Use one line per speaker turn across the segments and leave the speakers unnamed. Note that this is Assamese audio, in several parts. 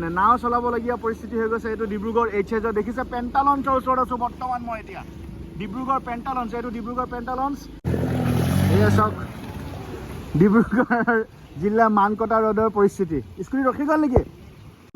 মানে নাও চলাবলগীয়া পৰিস্থিতি হৈ গৈছে। এইটো ডিব্ৰুগড় এইচ এজত দেখিছে পেণ্টালঞ্চৰ ওচৰত আছোঁ বৰ্তমান মই এতিয়া। ডিব্ৰুগড় পেণ্টালঞ্চ এইটো ডিব্ৰুগড় পেণ্টালঞ্চ এয়া চাওক ডিব্ৰুগড় জিলা মানকটা ৰোডৰ পৰিস্থিতি। স্কুটি ৰখি গ'ল নেকি?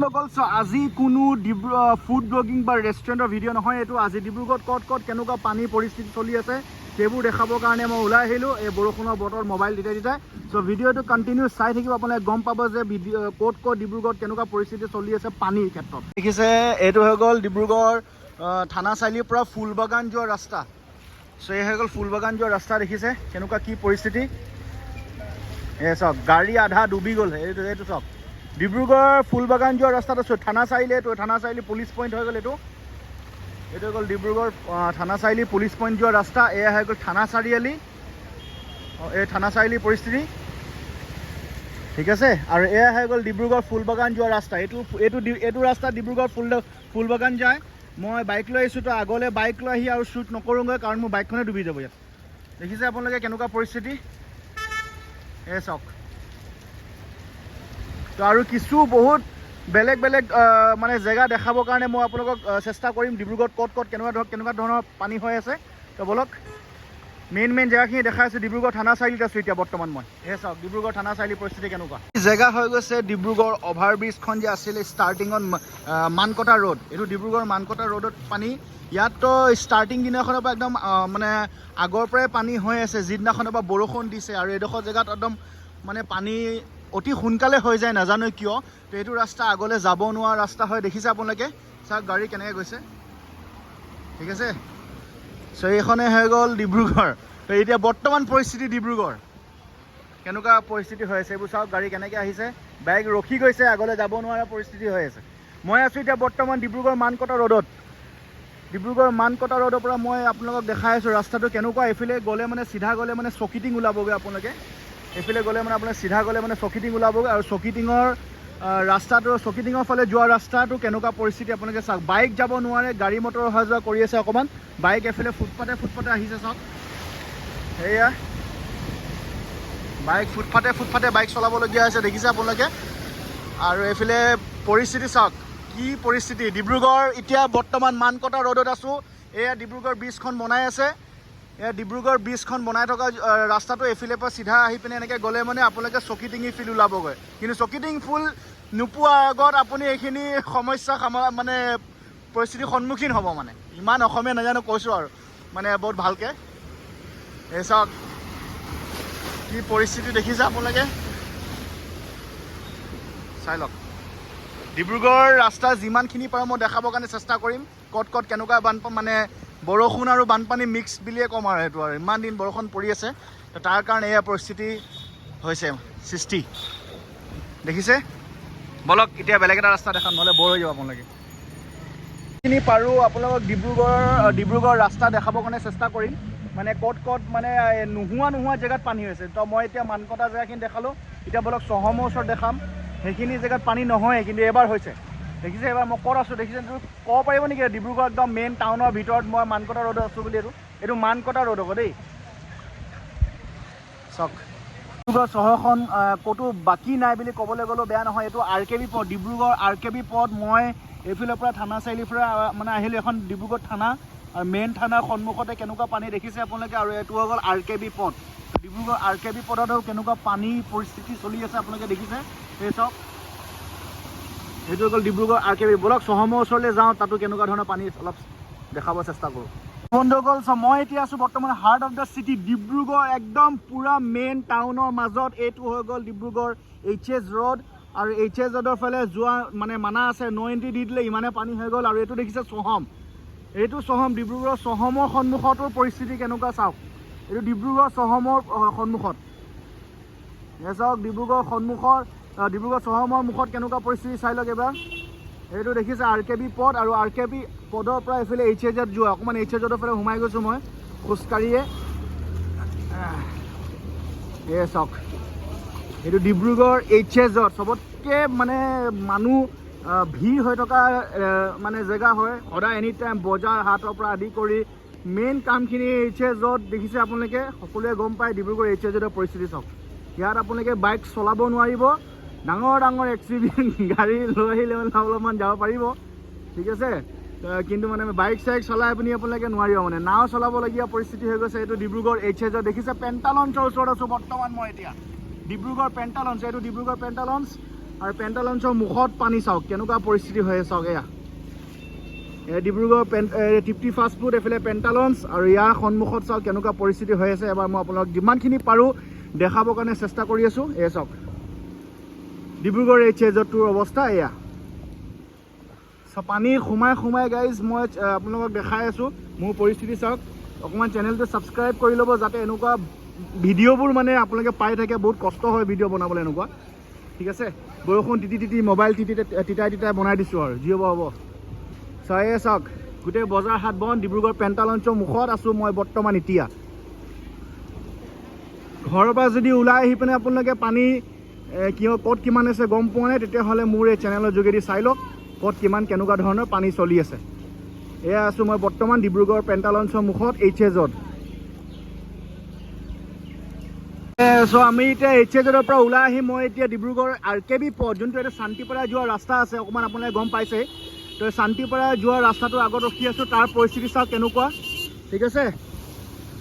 অকল চ- আজি কোনো ডিব্ৰু ফুড ব্লগিং বা ৰেষ্টুৰেণ্টৰ ভিডিঅ' নহয়। এইটো আজি ডিব্ৰুগড়ত ক'ত ক'ত কেনেকুৱা পানীৰ পৰিস্থিতি চলি আছে। সেইবোৰ দেখাবৰ কাৰণে মই ওলাই আহিলোঁ। এই বৰষুণৰ বতৰ মোবাইল তিতাই তিতাই চ' ভিডিঅ'টো কণ্টিনিউ চাই থাকিব। আপোনালোকে গম পাব যে ভিডিঅ' ক'ত ক'ত ডিব্ৰুগড়ত কেনেকুৱা পৰিস্থিতি চলি আছে পানীৰ ক্ষেত্ৰত। দেখিছে, এইটো হৈ গ'ল ডিব্ৰুগড় থানা চাৰিআলিৰ পৰা ফুলবাগান যোৱা ৰাস্তা। চ' এই হৈ গ'ল ফুলবাগান যোৱা ৰাস্তা, দেখিছে? কেনেকুৱা কি পৰিস্থিতি? এই চাওক, গাড়ী আধা ডুবি গ'ল। এইটো এইটো চাওক। ডিব্ৰুগড় ফুলবাগান যোৱা ৰাস্তাত আছোঁ। থানা চাৰিআলি থানা চাৰিআলি পুলিচ পইণ্ট হৈ গ'ল এইটো। এইটো হৈ গ'ল ডিব্ৰুগড় থানা চাৰিআলি পুলিচ পইণ্ট যোৱা ৰাস্তা। এয়া হৈ গ'ল থানা চাৰিআলি এই থানা চাৰিআলি পৰিস্থিতি। ঠিক আছে? আৰু এয়া হৈ গ'ল ডিব্ৰুগড় ফুলবাগান যোৱা ৰাস্তা। এইটো এইটো এইটো ৰাস্তা ডিব্ৰুগড় ফুল ফুলবাগান যায়। মই বাইক লৈ আহিছোঁ তো, আগলৈ বাইক লৈ আহি আৰু শ্বুট নকৰোঁগৈ কাৰণ মোৰ বাইকখনে ডুবি যাব ইয়াত। দেখিছে আপোনালোকে কেনেকুৱা পৰিস্থিতি? এই চাওক। তো আৰু কিছু বহুত বেলেগ বেলেগ মানে জেগা দেখাবৰ কাৰণে মই আপোনালোকক চেষ্টা কৰিম ডিব্ৰুগড়ত ক'ত ক'ত কেনেকুৱা ধৰক কেনেকুৱা ধৰণৰ পানী হৈ আছে। তো বলক মেইন মেইন জেগাখিনি দেখাই আছোঁ ডিব্ৰুগড় থানা চাৰিআলিত আছোঁ এতিয়া বৰ্তমান মই। এই চাওক ডিব্ৰুগড় থানা চাৰিআলি পৰিস্থিতি কেনেকুৱা? জেগা হৈ গৈছে ডিব্ৰুগড় অভাৰ ব্ৰিজখন যে আছিলে ষ্টাৰ্টিঙত মানকটা ৰোড এইটো ডিব্ৰুগড় মানকটা ৰোডত পানী। ইয়াততো ষ্টাৰ্টিং দিনাখনৰ পৰা একদম মানে আগৰ পৰাই পানী হৈ আছে যিদিনাখনৰ পৰা বৰষুণ দিছে। আৰু এইডোখৰ জেগাত একদম মানে পানী অতি সোনকালে হৈ যায় নাজানো কিয়। তো এইটো ৰাস্তা আগলৈ যাব নোৱাৰা ৰাস্তা হয় দেখিছে আপোনালোকে? চাওক গাড়ী কেনেকৈ গৈছে। ঠিক আছে? চ' এইখনে হৈ গ'ল ডিব্ৰুগড়। তো এতিয়া বৰ্তমান পৰিস্থিতি ডিব্ৰুগড়। কেনেকুৱা পৰিস্থিতি হৈ আছে? এইবোৰ চাওক গাড়ী কেনেকৈ আহিছে। বাইক ৰখি গৈছে আগলৈ যাব নোৱাৰা পৰিস্থিতি হৈ আছে। মই আছোঁ এতিয়া বৰ্তমান ডিব্ৰুগড় মানকটা ৰোডত। ডিব্ৰুগড় মানকটা ৰোডৰ পৰা মই আপোনালোকক দেখাই আছোঁ ৰাস্তাটো কেনেকুৱা। এইফালে গ'লে মানে চিধা গ'লে মানে চকিটিং ওলাবগৈ আপোনালোকে। এইফালে গ'লে মানে আপোনাৰ চিধা গ'লে মানে চকিটিং ওলাবগৈ আৰু চকিটিঙৰ ৰাস্তাটো চকিটিঙৰ ফালে যোৱা ৰাস্তাটো কেনেকুৱা পৰিস্থিতি আপোনালোকে চাওক। বাইক যাব নোৱাৰে গাড়ী মটৰ অহা যোৱা কৰি আছে অকণমান। বাইক এফালে ফুটপাতে ফুটপাতে আহিছে চাওক। সেয়া। বাইক ফুটপাতে ফুটপাতে বাইক চলাবলগীয়া হৈছে দেখিছে আপোনালোকে? আৰু এইফালে পৰিস্থিতি চাওক। কি পৰিস্থিতি? ডিব্ৰুগড় এতিয়া বৰ্তমান মানকটা ৰোডত আছোঁ। এয়া ডিব্ৰুগড় ব্ৰিজখন বনাই আছে। ডিব্ৰুগড় ব্ৰিজখন বনাই থকা ৰাস্তাটো এইফালে পৰা চিধা আহি পিনে এনেকৈ গ'লে মানে আপোনালোকে চকিটিঙি ফিল ওলাবগৈ। কিন্তু চকিটিং ফুল নোপোৱাৰ আগত আপুনি এইখিনি সমস্যা সামা- মানে পৰিস্থিতিৰ সন্মুখীন হ'ব মানে। ইমান অসমীয়া নাজানো কৈছোঁ আৰু। মানে বহুত ভালকৈ। এই চাওক কি পৰিস্থিতি দেখিছে আপোনালোকে? চাই লওক। ডিব্ৰুগড় ৰাস্তা যিমানখিনি পাৰোঁ মই দেখাবৰ কাৰণে চেষ্টা কৰিম। ক'ত ক'ত কেনেকুৱা বানপানী মানে বৰষুণ আৰু বানপানী মিক্স বুলিয়ে ক'ম আৰু সেইটো আৰু। ইমান দিন বৰষুণ পৰি আছে তো তাৰ কাৰণে এয়া পৰিস্থিতি হৈছে সৃষ্টি। দেখিছে? বলক এতিয়া বেলেগ এটা ৰাস্তা দেখাম নহ'লে বৰ হৈ যাব আপোনালোকে। যিখিনি পাৰোঁ আপোনালোকক ডিব্ৰুগড় ডিব্ৰুগড় ৰাস্তা দেখাবৰ কাৰণে চেষ্টা কৰিম। মানে ক'ত ক'ত মানে নোহোৱা নোহোৱা জেগাত পানী হৈছে। তো মই এতিয়া মানকটা জেগাখিনি দেখালোঁ। এতিয়া বলক চহমৰ ওচৰত দেখাম। সেইখিনি জেগাত পানী নহয় কিন্তু এবাৰ হৈছে। দেখিছে এবাৰ মই ক'ত আছোঁ দেখিছে এইটো ক'ব পাৰিব নেকি? ডিব্ৰুগড় একদম মেইন টাউনৰ ভিতৰত মই মানকটা ৰোডত আছোঁ বুলি এইটো। এইটো মানকটা ৰোড আকৌ দেই। চাওক। ডিব্ৰুগড় চহৰখন ক'তো বাকী নাই বুলি ক'বলৈ গ'লেও বেয়া নহয়। এইটো আৰ কে বি পথ ডিব্ৰুগড় আৰ কে বি পথ মই এইফালৰ পৰা থানা চাৰিআলিৰ পৰা মানে আহিলোঁ। এখন ডিব্ৰুগড় থানা আৰু মেইন থানাৰ সন্মুখতে কেনেকুৱা পানী দেখিছে আপোনালোকে? আৰু এইটো হৈ গ'ল আৰ কে বি পথ। ডিব্ৰুগড় আৰ কে বি পথতো কেনেকুৱা পানীৰ পৰিস্থিতি চলি আছে আপোনালোকে দেখিছে? সেই চাওক। সেইটো হৈ গ'ল ডিব্ৰুগড় আৰ কে বি ব'লক চহমৰ ওচৰলৈ যাওঁ তাতো কেনেকুৱা ধৰণৰ পানী অলপ দেখাব চেষ্টা কৰোঁ। বন্ধুসকল চ মই এতিয়া আছোঁ বৰ্তমান heart of the city Dibrugarh একদম পূৰা মেইন টাউনৰ মাজত। এইটো হৈ গ'ল ডিব্ৰুগড় এইচ এছ ৰোড আৰু এইচ এছ ৰোডৰ ফালে যোৱা মানে মানা আছে ন এণ্ট্ৰি দি দিলে ইমানে পানী হৈ গ'ল আৰু এইটো দেখিছে চহম। এইটো চহম ডিব্ৰুগড়ৰ চহমৰ সন্মুখতো পৰিস্থিতি কেনেকুৱা চাওক। এইটো ডিব্ৰুগড় চহমৰ সন্মুখত। চাওক ডিব্ৰুগড় সন্মুখৰ ডিব্ৰুগড় চহমৰ মুখত কেনেকুৱা পৰিস্থিতি চাই লওক এবাৰ এইটো দেখিছে আৰ কে বি পথ আৰু আৰ কে বি পদৰ পৰা এইফালে এইচ এজত যোৱা। অকণমান এইচ এজৰ ফালে সোমাই গৈছোঁ মই খোজকাঢ়িয়ে। এই চাওক। এইটো ডিব্ৰুগড় এইচ এজত চবতকৈ মানে মানুহ ভিৰ হৈ থকা মানে জেগা হয়। সদায় এনি টাইম বজাৰ হাটৰ পৰা আদি কৰি মেইন কামখিনি এইচ এজত দেখিছে আপোনালোকে। সকলোৱে গম পায় ডিব্ৰুগড় এইচ এজৰ পৰিস্থিতি চাওক। ইয়াত আপোনালোকে বাইক চলাব নোৱাৰিব। ডাঙৰ ডাঙৰ এক্সিবিন গাড়ী লৈ আহিলে মানে অলপমান যাব পাৰিব, ঠিক আছে? কিন্তু মানে বাইক চাইক চলাই আপুনি আপোনালোকে নোৱাৰিব মানে। নাও চলাবলগীয়া পৰিস্থিতি হৈ গৈছে, এইটো ডিব্ৰুগড় এইচ এজত দেখিছে পেণ্টালঞ্চৰ ওচৰত আছোঁ বৰ্তমান মই এতিয়া। ডিব্ৰুগড় পেণ্টালঞ্চ এইটো ডিব্ৰুগড় পেণ্টালঞ্চ আৰু পেণ্টালঞ্চৰ মুখত পানী চাওক, কেনেকুৱা পৰিস্থিতি হৈ চাওক, এয়া। ডিব্ৰুগড় পেন তৃপ্তি ফাষ্ট ফুড এইফালে পেণ্টালঞ্চ আৰু ইয়াৰ সন্মুখত চাওক, কেনেকুৱা পৰিস্থিতি হৈ আছে। এবাৰ মই আপোনালোক যিমানখিনি পাৰোঁ, দেখাবৰ কাৰণে চেষ্টা কৰি আছোঁ। এয়া চাওক। ডিব্ৰুগড় এইচ এজটোৰ অৱস্থা এয়া। পানী সোমাই সোমাই গাইজ মই আপোনালোকক দেখাই আছোঁ। মোৰ পৰিস্থিতি চাওক। অকণমান চেনেলটো ছাবস্ক্ৰাইব কৰি ল'ব যাতে এনেকুৱা ভিডিঅ'বোৰ মানে আপোনালোকে পাই থাকে। বহুত কষ্ট হয় ভিডিঅ' বনাবলৈ এনেকুৱা। ঠিক আছে? বৰষুণ তিতি তিতি মোবাইল তিতি তিতাই তিতাই বনাই দিছোঁ আৰু। যি হ'ব হ'ব। চাই চাওক। গোটেই বজাৰ হাট বন ডিব্ৰুগড় পেণ্টালঞ্চৰ মুখত আছোঁ মই বৰ্তমান এতিয়া। ঘৰৰ পৰা যদি ওলাই আহি পিনে আপোনালোকে পানী কিয়, ক'ত কিমান আছে গম পোৱা নাই, তেতিয়াহ'লে মোৰ এই চেনেলৰ যোগেদি চাই লওক, ক'ত কিমান কেনেকুৱা ধৰণৰ পানী চলি আছে। এয়া আছোঁ মই বৰ্তমান ডিব্ৰুগড় পেণ্টালঞ্চৰ মুখত এইচ এজত চ' আমি এতিয়া এইচ এজৰ পৰা ওলাই আহি মই এতিয়া ডিব্ৰুগড় আৰ কে বি পথ, যোনটো এতিয়া শান্তিপাৰা যোৱা ৰাস্তা আছে, অকণমান আপোনালোকে গম পাইছে। তো শান্তিপাৰা যোৱা ৰাস্তাটোৰ আগত ৰখি আছোঁ, তাৰ পৰিস্থিতি চাওক কেনেকুৱা। ঠিক আছে?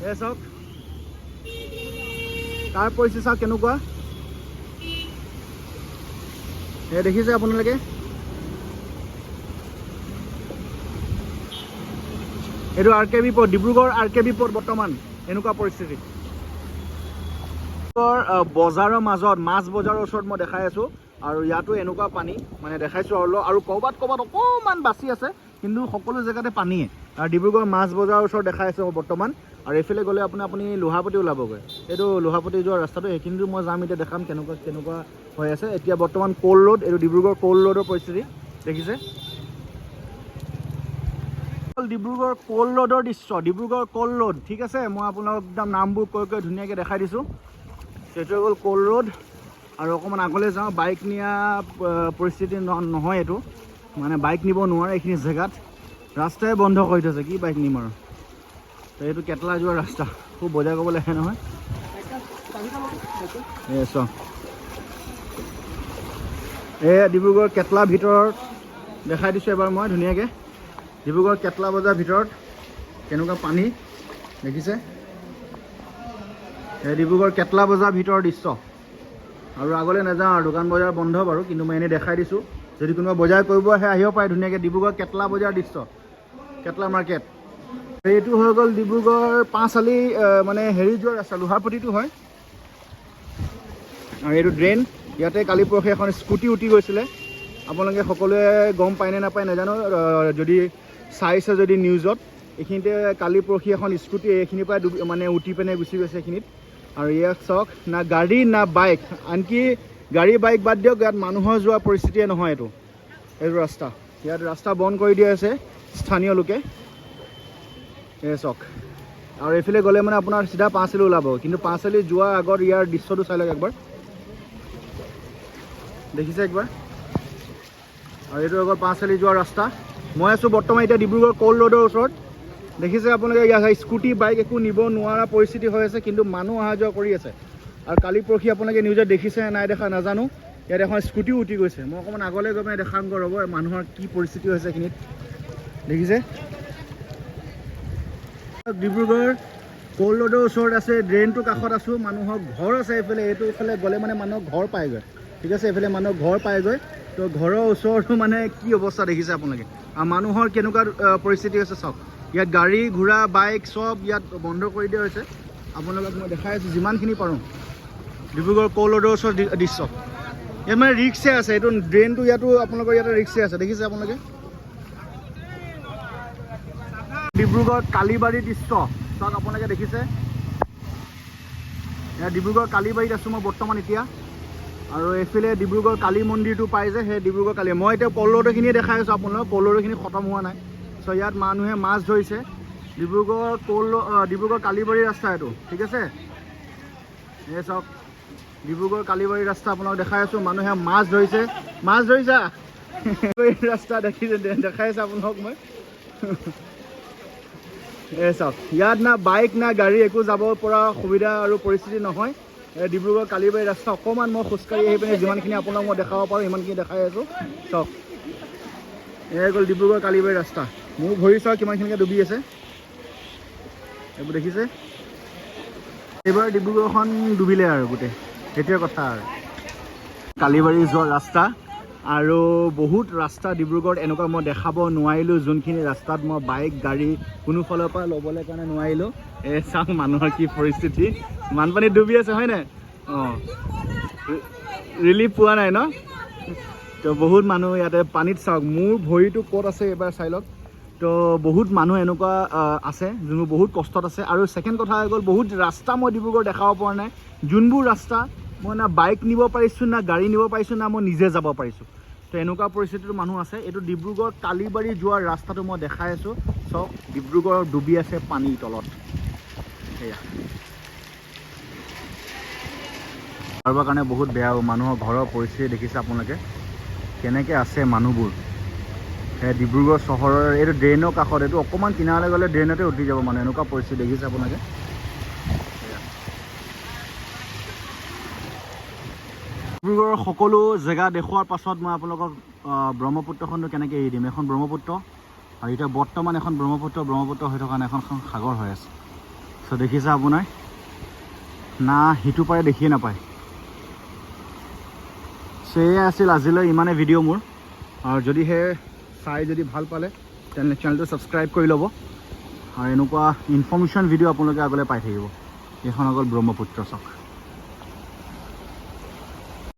এয়া চাওক। তাৰ পৰিস্থিতি চাওক কেনেকুৱা। দেখিছে আপোনালোকে? এইটো আৰ কে বি পথ ডিব্ৰুগড় আৰ কে বি পথ বৰ্তমান এনেকুৱা পৰিস্থিতি। বজাৰৰ মাজত মাছ বজাৰৰ ওচৰত মই দেখাই আছোঁ আৰু ইয়াতো এনেকুৱা পানী মানে দেখাইছোঁ আৰু আৰু ক'ৰবাত ক'ৰবাত অকণমান বাচি আছে কিন্তু সকলো জেগাতে পানীয়ে। আৰু ডিব্ৰুগড় মাছ বজাৰৰ ওচৰত দেখাই আছোঁ বৰ্তমান। আৰু এইফালে গ'লে আপুনি আপুনি লোহাপতি ওলাবগৈ। এইটো লোহাপতি যোৱা ৰাস্তাটো সেইখিনিতো মই যাম এতিয়া দেখাম কেনেকুৱা কেনেকুৱা হৈ আছে। এতিয়া বৰ্তমান ক'ল ৰোড এইটো ডিব্ৰুগড় ক'ল ৰোডৰ পৰিস্থিতি দেখিছে? ডিব্ৰুগড় ক'ল ৰোডৰ দৃশ্য ডিব্ৰুগড় ক'ল ৰোড ঠিক আছে? মই আপোনাক একদম নামবোৰ কৈ কৈ ধুনীয়াকৈ দেখাই দিছোঁ। সেইটো হৈ গ'ল ক'ল ৰোড আৰু অকণমান আগলৈ যাওঁ। বাইক নিয়া পৰিস্থিতি নহয় এইটো। মানে বাইক নিব নোৱাৰে এইখিনি জেগাত। ৰাস্তাই বন্ধ কৰি থৈছে কি বাইক নিম আৰু? এইটো কেটলা যোৱা ৰাস্তা। খুব বজাৰ কৰিবলৈ আহে নহয়। এই চোৱা এই ডিব্ৰুগড় কেটলা ভিতৰত দেখাই দিছোঁ এবাৰ মই ধুনীয়াকৈ। ডিব্ৰুগড় কেটলা বজাৰ ভিতৰত কেনেকুৱা পানী দেখিছে? এই ডিব্ৰুগড় কেটলা বজাৰ ভিতৰৰ দৃশ্য। আৰু আগলৈ নাযাওঁ আৰু দোকান বজাৰ বন্ধ বাৰু কিন্তু মই এনেই দেখাই দিছোঁ। যদি কোনোবা বজাৰ কৰিব আহে আহিব পাৰে ধুনীয়াকৈ। ডিব্ৰুগড় কেটলা বজাৰ দৃশ্য। কেটলা মাৰ্কেট। এইটো হৈ গ'ল ডিব্ৰুগড় পাঁচআলি মানে হেৰি যোৱা ৰাস্তা লোহাৰপতিটো হয়। আৰু এইটো ড্ৰেইন ইয়াতে কালি পৰহি এখন স্কুটি উটি গৈছিলে। আপোনালোকে সকলোৱে গম পায় নে নাপায় নাজানো যদি চাইছে যদি নিউজত এইখিনিতে কালি পৰহি এখন স্কুটি এইখিনিৰ পৰা মানে উঠি পিনে গুচি গৈছে এইখিনিত। আৰু ইয়াত চাওক না গাড়ী না বাইক আনকি গাড়ী বাইক বাদ দিয়ক ইয়াত মানুহৰ যোৱা পৰিস্থিতিয়ে নহয় এইটো। এইটো ৰাস্তা ইয়াত ৰাস্তা বন্ধ কৰি দিয়া আছে স্থানীয় লোকে। চাওক আৰু এইফালে গ'লে মানে আপোনাৰ চিধা পাঁচআলি ওলাব কিন্তু পাঁচআলি যোৱাৰ আগত ইয়াৰ দৃশ্যটো চাই লওক একবাৰ। দেখিছে একবাৰ? আৰু এইটো আগত পাঁচআলি যোৱা ৰাস্তা। মই আছোঁ বৰ্তমান এতিয়া ডিব্ৰুগড় ক'ল ৰোডৰ ওচৰত। দেখিছে আপোনালোকে ইয়াত স্কুটি বাইক একো নিব নোৱাৰা পৰিস্থিতি হৈ আছে কিন্তু মানুহ অহা যোৱা কৰি আছে। আৰু কালি পৰহি আপোনালোকে নিউজত দেখিছে নাই দেখা নাজানো। ইয়াত এখন স্কুটিও উঠি গৈছে। মই অকণমান আগলৈ গৈ পিনে দেখামগৈ ৰ'ব মানুহৰ কি পৰিস্থিতি হৈছে এইখিনিত। দেখিছে? ডিব্ৰুগড় ক'ল ৰোডৰ ওচৰত আছে ড্ৰেইনটোৰ কাষত আছোঁ মানুহৰ ঘৰ আছে এইফালে এইটো ইফালে গ'লে মানে মানুহৰ ঘৰ পায়গৈ। ঠিক আছে এইফালে মানুহৰ ঘৰ পায়গৈ। তো ঘৰৰ ওচৰতো মানে কি অৱস্থা দেখিছে আপোনালোকে? আৰু মানুহৰ কেনেকুৱা পৰিস্থিতি হৈছে চাওক। ইয়াত গাড়ী ঘোঁৰা বাইক চব ইয়াত বন্ধ কৰি দিয়া হৈছে। আপোনালোকক মই দেখাই আছোঁ যিমানখিনি পাৰোঁ। ডিব্ৰুগড় ক'ল ৰোডৰ ওচৰত দৃশ্য। ইয়াত মানে ৰিক্সে আছে এইটো ড্ৰেইনটো ইয়াতো আপোনালোকৰ ইয়াতে ৰিক্সে আছে। দেখিছে আপোনালোকে? ডিব্ৰুগড় কালিবাৰীৰ দৃশ্য। চাওক আপোনালোকে দেখিছে? এয়া ডিব্ৰুগড় কালিবাৰীত আছোঁ মই বৰ্তমান এতিয়া। আৰু এইফালে ডিব্ৰুগড় কালী মন্দিৰটো পাই যে সেই ডিব্ৰুগড় কালী মই এতিয়া কলৰটোখিনিয়ে দেখাই আছোঁ আপোনালোকক কলৰটোখিনি খতম হোৱা নাই। চ' ইয়াত মানুহে মাছ ধৰিছে। ডিব্ৰুগড় আহ, ডিব্ৰুগড় কালিবাৰী ৰাস্তা এইটো ঠিক আছে? এই চাওক ডিব্ৰুগড় কালিবাৰী ৰাস্তা আপোনালোক দেখাই আছোঁ। মানুহে মাছ ধৰিছে। মাছ ধৰিছা? ৰাস্তা দেখিছে দেখাই আছোঁ আপোনালোকক মই। চাওক ইয়াত না বাইক না গাড়ী একো যাব পৰা সুবিধা আৰু পৰিস্থিতি নহয়। ডিব্ৰুগড় কালিবাৰী ৰাস্তা অকণমান মই খোজকাঢ়ি আহি পিনে যিমানখিনি আপোনাক মই দেখাব পাৰোঁ ইমানখিনি দেখাই আছোঁ। চাওক এয়াই গ'ল ডিব্ৰুগড় কালিবাৰী ৰাস্তা। মোৰ ভৰি চাওক কিমানখিনিকে ডুবি আছে। এইবোৰ দেখিছে? এইবাৰ ডিব্ৰুগড়খন ডুবিলে আৰু গোটেই। সেইটোৱে কথা আৰু। কালিবাৰী যোৱা ৰাস্তা। আৰু বহুত ৰাস্তা ডিব্ৰুগড়ত এনেকুৱা মই দেখাব নোৱাৰিলোঁ যোনখিনি ৰাস্তাত মই বাইক গাড়ী কোনো ফালৰ পৰা ল'বলৈ কাৰণে নোৱাৰিলোঁ। এই চাওক মানুহৰ কি পৰিস্থিতি। বানপানীত ডুবি আছে হয় নাই অঁ ৰিলিফ পোৱা নাই ন? তো বহুত মানুহ ইয়াতে পানীত চাওক মোৰ ভৰিটো ক'ত আছে এইবাৰ চাই লওক। তো বহুত মানুহ এনেকুৱা আছে যোনবোৰ বহুত কষ্টত আছে। আৰু ছেকেণ্ড কথা হৈ গ'ল বহুত ৰাস্তা মই ডিব্ৰুগড় দেখাব পৰা নাই। যোনবোৰ ৰাস্তা মই না বাইক নিব পাৰিছোঁ, না গাড়ী নিব পাৰিছোঁ, না মই নিজে যাব পাৰিছোঁ। তো এনেকুৱা পৰিস্থিতিটো মানুহ আছে। এইটো ডিব্ৰুগড় কালিবাৰী যোৱাৰ ৰাস্তাটো মই দেখাই আছোঁ। চাওক ডিব্ৰুগড় ডুবি আছে পানীৰ তলত। সেয়া। কাৰোবাৰ কাৰণে বহুত বেয়া, মানুহৰ ঘৰৰ পৰিস্থিতি দেখিছে আপোনালোকে। কেনেকৈ আছে মানুহবোৰ? সেই ডিব্ৰুগড় চহৰৰ, এইটো ড্ৰেইনৰ কাষত, এইটো অকণমান কিনাৰলৈ গ'লে ড্ৰেইনতে উঠি যাব মানে এনেকুৱা পৰিস্থিতি দেখিছে আপোনালোকে। ডিব্ৰুগড়ৰ সকলো জেগা দেখুওৱাৰ পাছত মই আপোনালোকক ব্ৰহ্মপুত্ৰখনটো কেনেকৈ এৰি দিম? এখন ব্ৰহ্মপুত্ৰ আৰু এতিয়া বৰ্তমান এখন ব্ৰহ্মপুত্ৰ ব্ৰহ্মপুত্ৰ হৈ থকা এখন সাগৰ হৈ আছে। চ' দেখিছে আপোনাৰ? না সিটো পাৰে দেখিয়ে নাপায়। চ' এয়াই আছিল আজিলৈ ইমানে ভিডিঅ' মোৰ। আৰু যদিহে চাই যদি ভাল পালে তেনেহ'লে চেনেলটো ছাবস্ক্ৰাইব কৰি ল'ব। আৰু এনেকুৱা ইনফৰ্মেশ্যন ভিডিঅ' আপোনালোকে আগলৈ পাই থাকিব। এইখন অকল ব্ৰহ্মপুত্ৰ চাওক